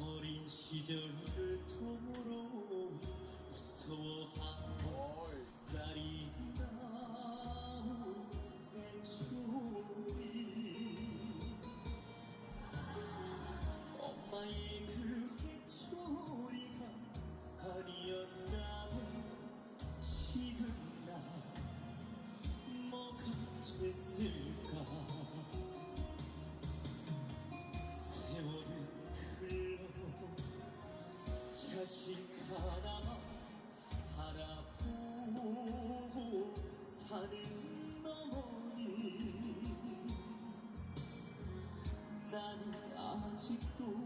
어린 시절 그 하나만 바라보고 사는 어머니. 나는 아직도